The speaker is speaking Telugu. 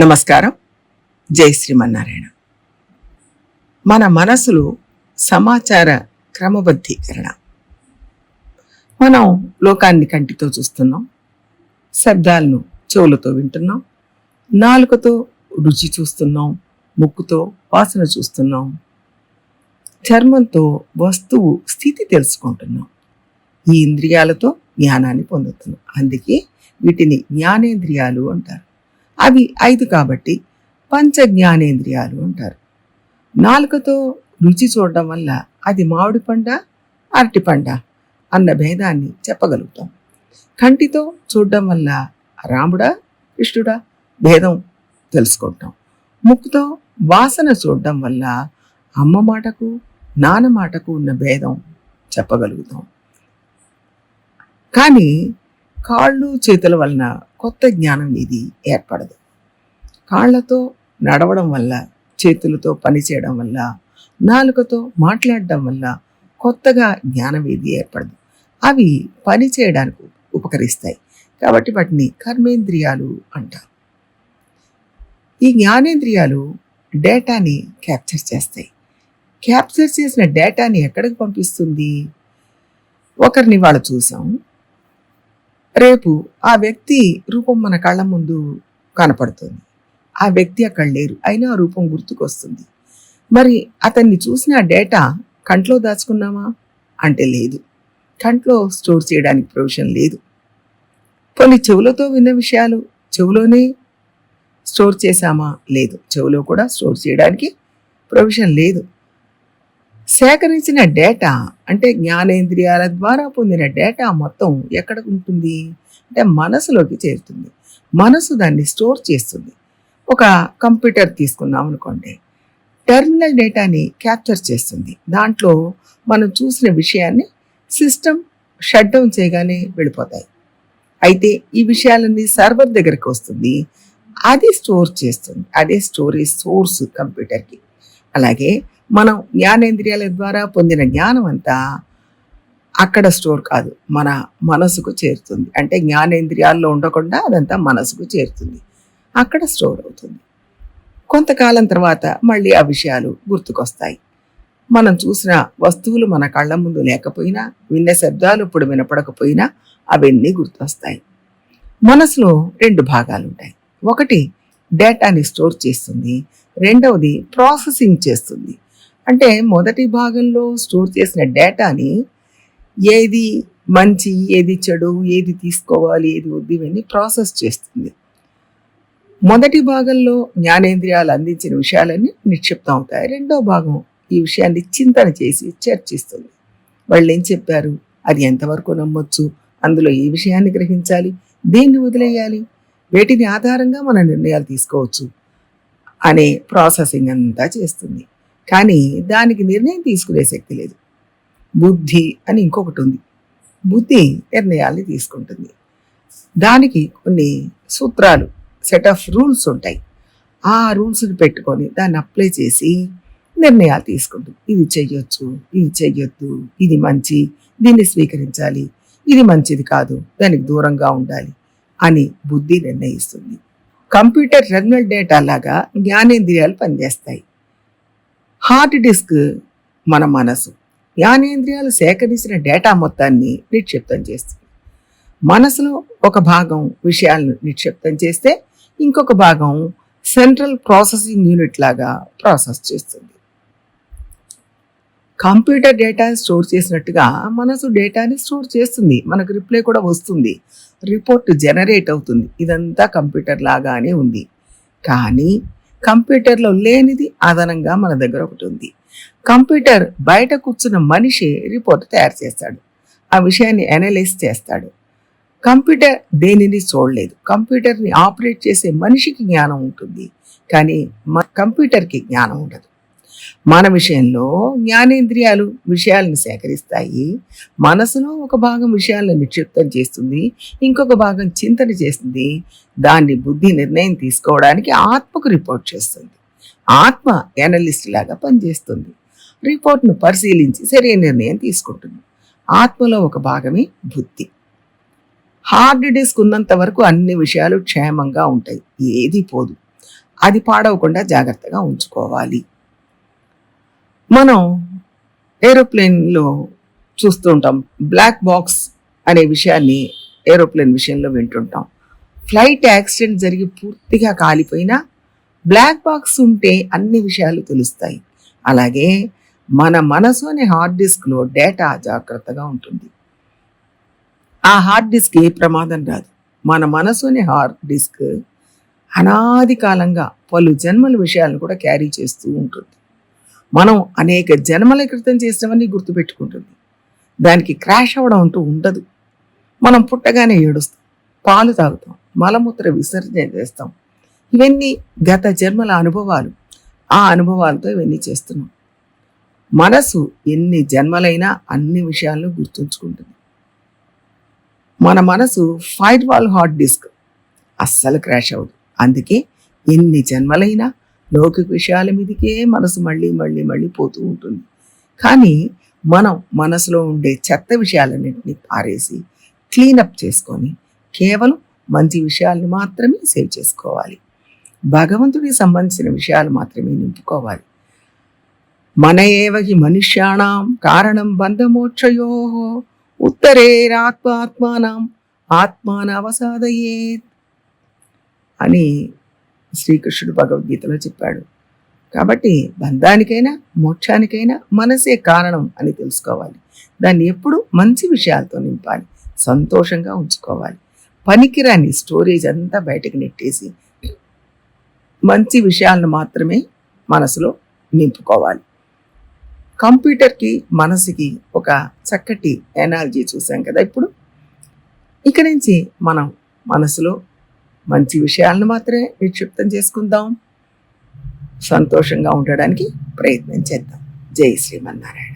నమస్కారం. జై శ్రీమన్నారాయణ. మన మనసులు సమాచార క్రమబద్ధీకరణ. మనం లోకాన్ని కంటితో చూస్తున్నాం శబ్దాలను చెవులతో వింటున్నాం నాలుకతో రుచి చూస్తున్నాం ముక్కుతో వాసన చూస్తున్నాం చర్మంతో వస్తువు స్థితి తెలుసుకుంటున్నాం. ఈ ఇంద్రియాలతో జ్ఞానాన్ని పొందుతున్నాం. అందుకే వీటిని జ్ఞానేంద్రియాలు అంటారు. అవి ఐదు కాబట్టి పంచ జ్ఞానేంద్రియాలు అంటారు. నాలుకతో రుచి చూడడం వల్ల అది మామిడి పండ అరటి పండ అన్న భేదాన్ని చెప్పగలుగుతాం. కంటితో చూడడం వల్ల రాముడా కృష్ణుడా భేదం తెలుసుకుంటాం. ముక్కుతో వాసన చూడడం వల్ల అమ్మ మాటకు నాన్న మాటకు ఉన్న భేదం చెప్పగలుగుతాం. కానీ కాళ్ళు చేతుల వలన కొత్త జ్ఞానం ఏది ఏర్పడదు. కాళ్ళతో నడవడం వల్ల చేతులతో పనిచేయడం వల్ల నాలుకతో మాట్లాడడం వల్ల కొత్తగా జ్ఞానం ఏది ఏర్పడదు. అవి పని చేయడానికి ఉపకరిస్తాయి. కాబట్టి వాటిని కర్మేంద్రియాలు అంటారు. ఈ జ్ఞానేంద్రియాలు డేటాని క్యాప్చర్ చేస్తాయి. క్యాప్చర్ చేసిన డేటాని ఎక్కడికి పంపిస్తుంది? ఒకరిని వాళ్ళు చూసాం. రేపు ఆ వ్యక్తి రూపం మన కళ్ళ ముందు కనపడుతుంది. ఆ వ్యక్తి అక్కడ లేరు. అయినా ఆ రూపం గుర్తుకొస్తుంది. మరి అతన్ని చూసిన డేటా కంట్లో దాచుకున్నామా? అంటే లేదు. కంట్లో స్టోర్ చేయడానికి ప్రొవిజన్ లేదు. కొన్ని చెవులతో విన్న విషయాలు చెవులోనే స్టోర్ చేశామా? లేదు. చెవులో కూడా స్టోర్ చేయడానికి ప్రొవిజన్ లేదు. సేకరించిన డేటా అంటే జ్ఞానేంద్రియాల ద్వారా పొందిన డేటా మొత్తం ఎక్కడ ఉంటుంది? అంటే మనసులోకి చేరుతుంది. మనసు దాన్ని స్టోర్ చేస్తుంది. ఒక కంప్యూటర్ తీసుకున్నాం అనుకోండి. టెర్మినల్ డేటాని క్యాప్చర్ చేస్తుంది. దాంట్లో మనం చూసిన విషయాన్ని సిస్టమ్ షట్ డౌన్ చేయగానే వెళ్ళిపోతాయి. అయితే ఈ విషయాలన్నీ సర్వర్ దగ్గరికి వస్తుంది. అది స్టోర్ చేస్తుంది. అదే స్టోరేజ్ సోర్స్ కంప్యూటర్కి. అలాగే మనం జ్ఞానేంద్రియాల ద్వారా పొందిన జ్ఞానం అంతా అక్కడ స్టోర్ కాదు మన మనసుకు చేరుతుంది. అంటే జ్ఞానేంద్రియాల్లో ఉండకుండా అదంతా మనసుకు చేరుతుంది. అక్కడ స్టోర్ అవుతుంది. కొంతకాలం తర్వాత మళ్ళీ ఆ విషయాలు గుర్తుకొస్తాయి. మనం చూసిన వస్తువులు మన కళ్ళ ముందు లేకపోయినా విన్న శబ్దాలు ఇప్పుడు వినపడకపోయినా అవన్నీ గుర్తొస్తాయి. మనసులో రెండు భాగాలు ఉంటాయి ఒకటి డేటాని స్టోర్ చేస్తుంది రెండవది ప్రాసెసింగ్ చేస్తుంది. అంటే మొదటి భాగంలో స్టోర్ చేసిన డేటాని ఏది మంచి ఏది చెడు ఏది తీసుకోవాలి ఏది వద్దు ఇవన్నీ ప్రాసెస్ చేస్తుంది. మొదటి భాగంలో జ్ఞానేంద్రియాలు అందించిన విషయాలన్నీ నిక్షిప్తం అవుతాయి. రెండో భాగం ఈ విషయాన్ని చింతన చేసి చర్చిస్తుంది. వాళ్ళు ఏం చెప్పారు? అది ఎంతవరకు నమ్మొచ్చు? అందులో ఏ విషయాన్ని గ్రహించాలి? దేన్ని వదిలేయాలి? వేటిని ఆధారంగా మన నిర్ణయాలు తీసుకోవచ్చు? అనే ప్రాసెసింగ్ అంతా చేస్తుంది. కానీ దానికి నిర్ణయం తీసుకునే శక్తి లేదు. బుద్ధి అని ఇంకొకటి ఉంది. బుద్ధి నిర్ణయాల్ని తీసుకుంటుంది. దానికి కొన్ని సూత్రాలు సెట్ ఆఫ్ రూల్స్ ఉంటాయి. ఆ రూల్స్ని పెట్టుకొని దాన్ని అప్లై చేసి నిర్ణయాలు తీసుకుంటుంది. ఇది చెయ్యొచ్చు ఇది చెయ్యొద్దు ఇది మంచి దీన్ని స్వీకరించాలి ఇది మంచిది కాదు దానికి దూరంగా ఉండాలి అని బుద్ధి నిర్ణయిస్తుంది. కంప్యూటర్ టెర్మినల్ డేటా లాగా జ్ఞానేంద్రియాలు పనిచేస్తాయి. హార్డ్ డిస్క్ మన మనసు. జ్ఞానేంద్రియాలు సేకరించిన డేటా మొత్తాన్ని నిక్షిప్తం చేస్తుంది. మనసులో ఒక భాగం విషయాలను నిక్షిప్తం చేస్తే ఇంకొక భాగం సెంట్రల్ ప్రాసెసింగ్ యూనిట్ లాగా ప్రాసెస్ చేస్తుంది. కంప్యూటర్ డేటా స్టోర్ చేసినట్టుగా మనసు డేటాని స్టోర్ చేస్తుంది. మనకు రిప్లై కూడా వస్తుంది. రిపోర్ట్ జనరేట్ అవుతుంది. ఇదంతా కంప్యూటర్ లాగానే ఉంది. కానీ కంప్యూటర్లో లేనిది అదనంగా మన దగ్గర ఒకటి ఉంది. కంప్యూటర్ బయట కూర్చున్న మనిషి రిపోర్ట్ తయారు చేస్తాడు. ఆ విషయాన్ని అనలైజ్ చేస్తాడు. కంప్యూటర్ దేనిని చూడలేదు. కంప్యూటర్ని ఆపరేట్ చేసే మనిషికి జ్ఞానం ఉంటుంది. కానీ కంప్యూటర్కి జ్ఞానం ఉండదు. మన విషయంలో జ్ఞానేంద్రియాలు విషయాలను సేకరిస్తాయి. మనసులో ఒక భాగం విషయాలను నిక్షిప్తం చేస్తుంది. ఇంకొక భాగం చింతన చేస్తుంది. దాన్ని బుద్ధి నిర్ణయం తీసుకోవడానికి ఆత్మకు రిపోర్ట్ చేస్తుంది. ఆత్మ ఎనలిస్ట్ లాగా పనిచేస్తుంది. రిపోర్ట్ను పరిశీలించి సరైన నిర్ణయం తీసుకుంటుంది. ఆత్మలో ఒక భాగమే బుద్ధి. హార్డ్ డిస్క్ ఉన్నంత వరకు అన్ని విషయాలు క్షేమంగా ఉంటాయి. ఏది పోదు. అది పాడవకుండా జాగ్రత్తగా ఉంచుకోవాలి. మనం ఏరోప్లేన్లో చూస్తూ ఉంటాం. బ్లాక్ బాక్స్ అనే విషయాన్ని ఏరోప్లేన్ విషయంలో వింటుంటాం. ఫ్లైట్ యాక్సిడెంట్ జరిగి పూర్తిగా కాలిపోయినా బ్లాక్ బాక్స్ ఉంటే అన్ని విషయాలు తెలుస్తాయి. అలాగే మన మనసు అనే హార్డ్ డిస్క్లో డేటా జాగ్రత్తగా ఉంటుంది. ఆ హార్డ్ డిస్క్ ఏ ప్రమాదం రాదు. మన మనసు అనే హార్డ్ డిస్క్ అనాది కాలంగా పలు జన్మల విషయాలను కూడా క్యారీ చేస్తూ ఉంటుంది. మనం అనేక జన్మల క్రితం చేసినవన్నీ గుర్తుపెట్టుకుంటుంది. దానికి క్రాష్ అవ్వడం అంటూ ఉండదు. మనం పుట్టగానే ఏడుస్తాం పాలు తాగుతాం మలమూత్ర విసర్జన చేస్తాం. ఇవన్నీ గత జన్మల అనుభవాలు. ఆ అనుభవాలతో ఇవన్నీ చేస్తున్నాం. మనసు ఎన్ని జన్మలైనా అన్ని విషయాలను గుర్తుంచుకుంటుంది. మన మనసు ఫైర్ వాల్ హార్డ్ డిస్క్. అస్సలు క్రాష్ అవ్వదు. అందుకే ఎన్ని జన్మలైనా లౌకిక విషయాల మీదకే మనసు మళ్ళీ మళ్ళీ మళ్ళీ పోతూ ఉంటుంది. కానీ మనం మనసులో ఉండే చెత్త విషయాలన్నింటినీ పారేసి క్లీనప్ చేసుకొని కేవలం మంచి విషయాలను మాత్రమే సేవ్ చేసుకోవాలి. భగవంతుడికి సంబంధించిన విషయాలు మాత్రమే నింపుకోవాలి. మన ఏవహి మనుష్యాణం కారణం బంధమోక్షయో ఉత్తరేరాత్మాత్మానం ఆత్మానవసాదయే అని శ్రీకృష్ణుడు భగవద్గీతలో చెప్పాడు. కాబట్టి బంధానికైనా మోక్షానికైనా మనసే కారణం అని తెలుసుకోవాలి. దాన్ని ఎప్పుడు మంచి విషయాలతో నింపాలి. సంతోషంగా ఉంచుకోవాలి. పనికిరాని స్టోరేజ్ అంతా బయటకు నెట్టేసి మంచి విషయాలను మాత్రమే మనసులో నింపుకోవాలి. కంప్యూటర్కి మనసుకి ఒక చక్కటి ఎనాలజీ చూసాం కదా ఇప్పుడు. ఇక నుంచి మనం మనసులో మంచి విషయాలను మాత్రమే నిక్షిప్తం చేసుకుందాం. సంతోషంగా ఉండడానికి ప్రయత్నం చేద్దాం. జై శ్రీమన్నారాయణ.